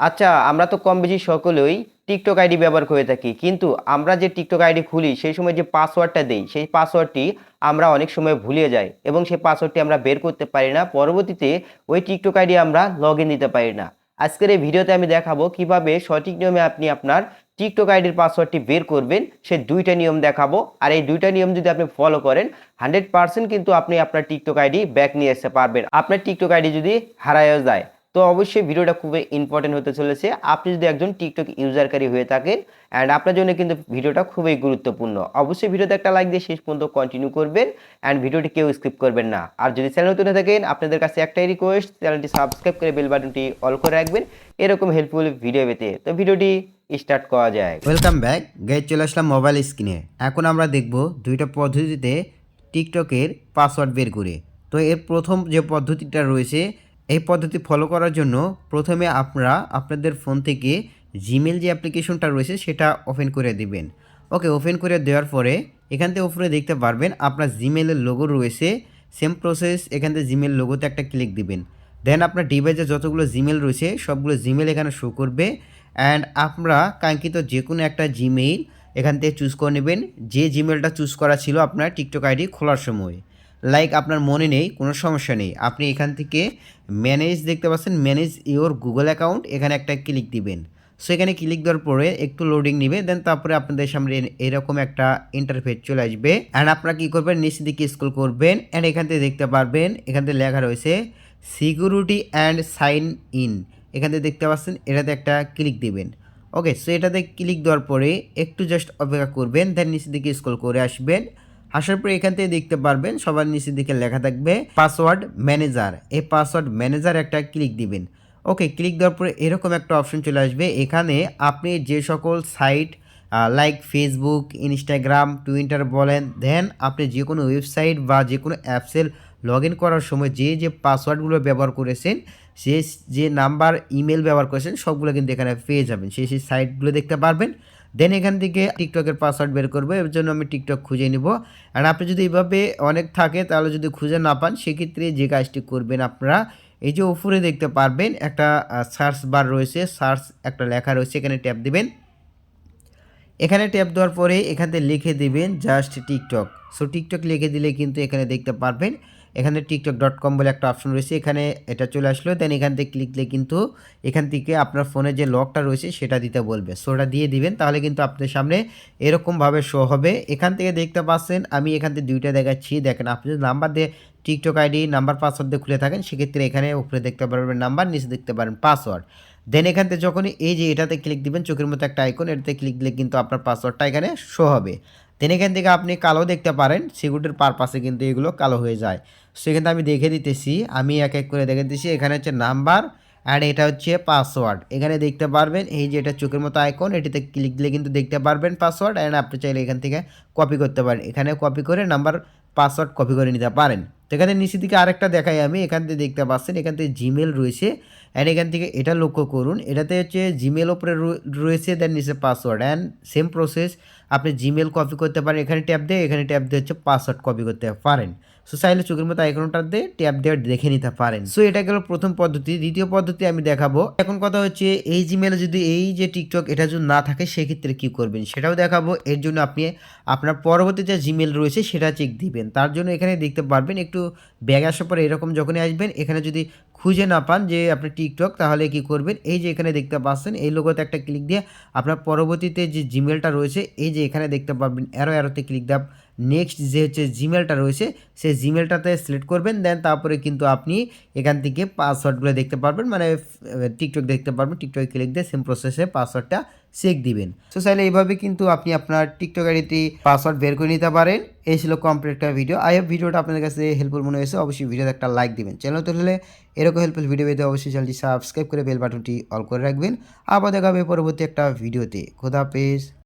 আচ্ছা আমরা তো কম বেশি সকলেই টিকটক আইডি ব্যবহার করে থাকি, কিন্তু আমরা যে টিকটক আইডি খুলি, সেই সময় যে পাসওয়ার্ডটা দেই, সেই পাসওয়ার্ডটি আমরা অনেক সময় ভুলে যাই এবং সেই পাসওয়ার্ডটি আমরা বের করতে পারি না, পরবর্তীতে ওই টিকটক আইডি আমরা লগ ইন দিতে পারি না। আজকের এই ভিডিওতে আমি দেখাবো কীভাবে সঠিক নিয়মে আপনি আপনার টিকটক আইডির পাসওয়ার্ডটি বের করবেন, সে দুইটা নিয়ম দেখাবো, আর এই দুইটা নিয়ম যদি আপনি ফলো করেন হান্ড্রেড পার্সেন্ট কিন্তু আপনি আপনার টিকটক আইডি ব্যাক নিয়ে আসতে পারবেন। আপনার টিকটক আইডি যদি হারায়ও যায় তো অবশ্যই ভিডিওটা খুবই ইম্পর্টেন্ট হতে চলেছে। আপনি যদি একজন টিকটক ইউজারকারী হয়ে থাকেন অ্যান্ড আপনার জন্য কিন্তু ভিডিওটা খুবই গুরুত্বপূর্ণ, অবশ্যই ভিডিওতে একটা লাইক দিয়ে শেষ পর্যন্ত কন্টিনিউ করবেন অ্যান্ড ভিডিওটি কেউ স্কিপ করবেন না। আর যদি চ্যানেল নতুন থাকেন, আপনাদের কাছে একটাই রিকোয়েস্ট চ্যানেলটি সাবস্ক্রাইব করে বেল বাটনটি অল করে রাখবেন, এরকম হেল্পফুল ভিডিও পেতে। তো ভিডিওটি স্টার্ট করা যায়। ওয়েলকাম ব্যাক গাইড চলে আসলাম মোবাইল স্ক্রিনে এখন আমরা দেখব দুইটা পদ্ধতিতে টিকটকের পাসওয়ার্ড বের করে। তো এর প্রথম যে পদ্ধতিটা রয়েছে এই পদ্ধতি ফলো করার জন্য প্রথমে আপনারা আপনাদের ফোন থেকে জিমেল যে অ্যাপ্লিকেশনটা রয়েছে সেটা ওপেন করে দিবেন। ওকে ওপেন করে দেওয়ার পরে এখান থেকে উপরে দেখতে পারবেন আপনার জিমেলের লোগো রয়েছে। সেম প্রসেস এখান থেকে জিমেল লোগোতে একটা ক্লিক দিবেন। দেন আপনার ডিভাইসে যতগুলো জিমেল রয়েছে, সবগুলো জিমেল এখানে শো করবে। অ্যান্ড আপনারা কাঙ্ক্ষিত যে কোনো একটা জিমেইল এখান থেকে চুজ করে নেবেন। যে জিমেলটা চুজ করা ছিল আপনার টিকটক আইডি খোলার সময়। লাইক আপনার মনে নেই, কোনো সমস্যা নেই। আপনি এখান থেকে ম্যানেজ দেখতে পাচ্ছেন ম্যানেজ ইওর গুগল অ্যাকাউন্ট এখানে একটা ক্লিক দিবেন। সো এখানে ক্লিক দেওয়ার পরে একটু লোডিং নেবে দেন তারপরে আপনাদের সামনে এরকম একটা ইন্টারফেস চলে আসবে। অ্যান্ড আপনারা কী করবেন? নিচের দিকে স্কুল করবেন অ্যান্ড এখান থেকে দেখতে পারবেন, এখান থেকে লেখা রয়েছে সিকিউরিটি অ্যান্ড সাইন ইন এখান থেকে দেখতে পাচ্ছেন, এটাতে একটা ক্লিক দিবেন। ওকে সো এটাতে ক্লিক দেওয়ার পরে একটু জাস্ট অপেক্ষা করবেন দেন নিচের দিকে স্কুল করে আসবেন। আসার পরে এখান থেকে দেখতে পারবেন, সবার নিচের দিকে লেখা থাকবে পাসওয়ার্ড ম্যানেজার এই পাসওয়ার্ড ম্যানেজার একটা ক্লিক দিবেন। ওকে ক্লিক দেওয়ার পরে এরকম একটা অপশন চলে আসবে। এখানে আপনি যে সকল site like Facebook Instagram Twitter বলেন দেন আপনি যে কোনো ওয়েবসাইট বা যে কোনো অ্যাপসের লগ ইন করার সময় যে যে পাসওয়ার্ডগুলো ব্যবহার করেছেন সে যে নাম্বার ইমেল ব্যবহার করেছেন, সবগুলো কিন্তু এখানে পেয়ে যাবেন। সেই সেই সাইটগুলো দেখতে পারবেন। দেন এখান থেকে টিকটকের পাসওয়ার্ড বের করব, এর জন্য আমি টিকটক খুঁজে নিব। আর আপনি যদি এইভাবে অনেক থাকে, তাহলে যদি খুঁজে না পান, সেক্ষেত্রে যে কাজটি করবেন আপনারা, এই যে উপরে দেখতে পারবেন, একটা সার্চ বার রয়েছে সার্চ একটা লেখা রয়েছে, এখানে ট্যাপ দিবেন। এখানে ট্যাপ দেওয়ার পরে এখান থেকে লিখে দিবেন জাস্ট টিকটক সো টিকটক লিখে দিলে কিন্তু এখানে দেখতে পারবেন এখানে টিকটক ডট কম বলে একটা অপশন রয়েছে, এখানে এটা চলে আসলো দেন এখান থেকে ক্লিক কিন্তু এখান থেকে আপনার ফোনে যে লকটা রয়েছে সেটা দিতে বলবে। সো ওটা দিয়ে দিবেন, তাহলে কিন্তু আপনার সামনে এরকমভাবে শো হবে। এখান থেকে দেখতে পাচ্ছেন, আমি এখান থেকে দুইটা দেখাচ্ছি। দেখেন, আপনি যদি নাম্বার দিয়ে টিকটক আইডি নাম্বার পাসওয়ার্ড দিয়ে খুলে থাকেন, সেক্ষেত্রে এখানে উপরে দেখতে পারবেন নাম্বার নিচে দেখতে পারেন পাসওয়ার্ড দেন এখান থেকে যখন এই যে এটাতে ক্লিক দিবেন, চোখের মতো একটা আইকন এটাতে ক্লিক দিলে কিন্তু আপনার পাসওয়ার্ডটা এখানে শো হবে। দেন এখান থেকে আপনি কালো দেখতে পারেন সিকিউরিটির পারপাসে কিন্তু এগুলো কালো হয়ে যায়। সেখানে আমি দেখে দিতেছি, আমি এক এক করে দেখে দিতেছি, এখানে হচ্ছে নাম্বার অ্যান্ড এটা হচ্ছে পাসওয়ার্ড এখানে দেখতে পারবেন, এই যে এটা চোখের মতো আইকন এটিতে ক্লিক দিলে কিন্তু দেখতে পারবেন পাসওয়ার্ড অ্যান্ড আপনি চাইলে এখান থেকে কপি করতে পারেন। এখানে কপি করে নাম্বার পাসওয়ার্ড কপি করে নিতে পারেন। তো এখানে নিচের দিকে আরেকটা দেখাই আমি, এখান থেকে দেখতে পাচ্ছেন, এখান থেকে জিমেল রয়েছে। অ্যান্ড এখান থেকে এটা লক্ষ্য করুন, এটাতে হচ্ছে জিমেল ওপরে রয়েছে দেন নিচে পাসওয়ার্ড অ্যান্ড সেম প্রসেস আপনি জিমেল কপি করতে পারেন, এখানে ট্যাপ দিয়ে, এখানে ট্যাপ দিয়ে হচ্ছে পাসওয়ার্ড কপি করতে পারেন। সো চাইলে চোখের মতো আইকনটা দিয়ে ট্যাপ দিয়ে দেখে নিতে পারেন। সো এটা গেল প্রথম পদ্ধতি। দ্বিতীয় পদ্ধতি আমি দেখাবো। এখন কথা হচ্ছে, এই জিমেলে যদি এই যে টিকটক এটা যদি না থাকে, সেক্ষেত্রে কী করবেন? সেটাও দেখাবো। এর জন্য আপনি, আপনার পরবর্তী যে জিমেল রয়েছে, সেটা চেক দিবেন। তার জন্য এখানে দেখতে পারবেন, একটু ব্যাগ আসার পরে এরকম যখনই আসবেন, এখানে যদি খুঁজে না পান যে আপনি টিকটক, তাহলে কি করবেন? এই যে এখানে দেখতে পাচ্ছেন, এই লোগোতে একটা ক্লিক দিয়ে আপনার পরবর্তীতে যে জিমেলটা রয়েছে, এই যে এখানে দেখতে পারবেন অ্যারো অ্যারোতে ক্লিক দেওয়া। নেক্সট যে হচ্ছে জিমেলটা রয়েছে, সেই জিমেলটাতে সিলেক্ট করবেন দেন তারপরে কিন্তু আপনি এখান থেকে পাসওয়ার্ডগুলো দেখতে পারবেন মানে টিকটক দেখতে পারবেন, টিকটক ক্লিক দিয়ে সেম প্রসেসে পাসওয়ার্ডটা চেক দিবেন। সো চাইলে এইভাবে কিন্তু আপনি আপনার টিকটক আইডিটি পাসওয়ার্ড বের করে নিতে পারেন। এই ছিল কমপ্লিট একটা ভিডিও আই হোপ ভিডিওটা আপনাদের কাছে হেল্পফুল মনে হয়েছে। অবশ্যই ভিডিওতে একটা লাইক দিবেন। চ্যানেল তো হলে এরকম হেল্পফুল ভিডিও পেতে অবশ্যই চ্যানেলটি সাবস্ক্রাইব করে বেল বাটনটি অল করে রাখবেন। আবার দেখাবে পরবর্তী একটা ভিডিওতে খোদা পেজ